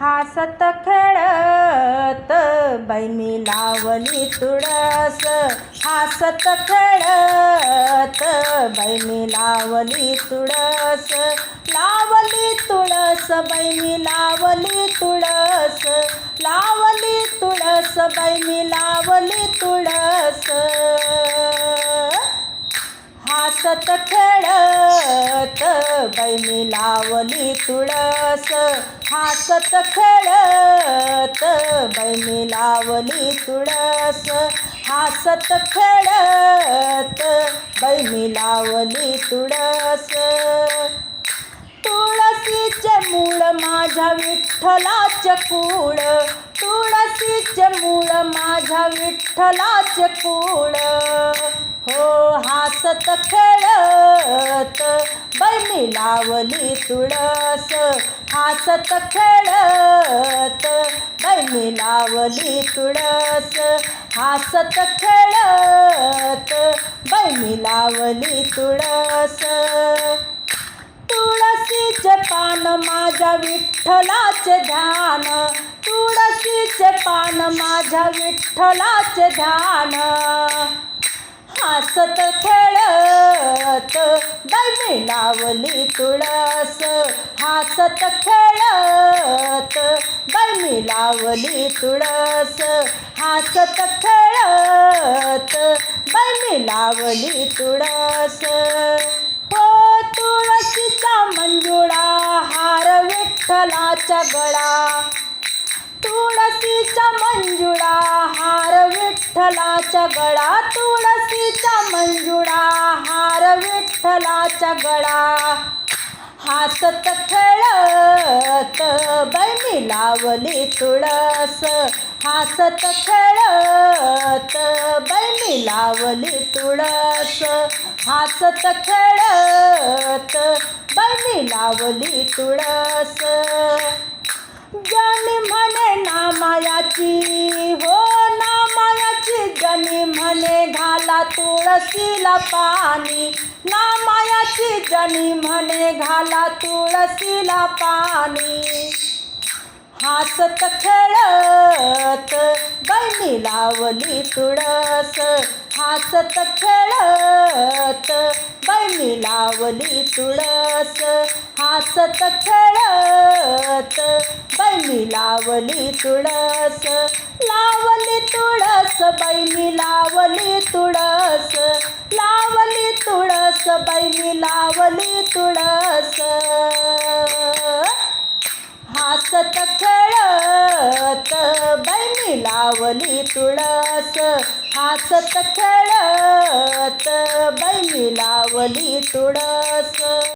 हासत खेळत बहिणी लावली तुळस. हासत खेळत बहिणी लावली तुळस. लावली तुळस बहिणी लावली तुळस. लावली तुळस बहिणी मी सत खेळत बाई लावली तुळस. हासत खेळत बाई लावली तुळस. हासत खेळत बाई लावली तुळस. तुळसीचे मूळ माझ्या विठ्ठलाचे कूळ. तुळशीचे मूळ माझ्या विठ्ठलाचे कुळ. हो हासत खेळत बैली लावली तुळस. हासत खेळत बैली लावली तुळस. हासत खेळत बैली लावली तुळस. तुळशीचे पान माझ्या विठ्ठलाचे ध्यान. तुळशीचे पान माझ्या विठ्ठलाचे ध्यान. हासत खेळत दैवी लावली तुळस. हासत खेळत दैवी लावली तुळस. हासत खेळत दैवी लावली तुळस. हो तुळशीचा मंजुळा हार विठ्ठलाचा गळा. तुळशीचा मंजुळा हार विठ्ठलाच्या गळा. तुळशीचा मंजुळा हार विठ्ठलाच्या गळा. हासत खेळत बहिणी लावली तुळस. हासत खेळत बहिणी लावली तुळस. हासत खेळत बहिणी लावली तुळस. जनी म्हणे ना मायाची. हो ना मायाची जनी म्हणे घाला तुळशीला पाणी. ना मायाची जनी म्हणे घाला तुळशीला पाणी. हासत खेळत बाई लावली तुळस. हासत खेळत बाई लावली तुळस. हासत खेळत बाई लावली तुळस. लावली तुळस बाई लावली तुळस. लावली तुळस बाई लावली तुळस. हासत खेळत बहिणी लावली तुळस. हसत खेळत बहिणी लावली तुळस.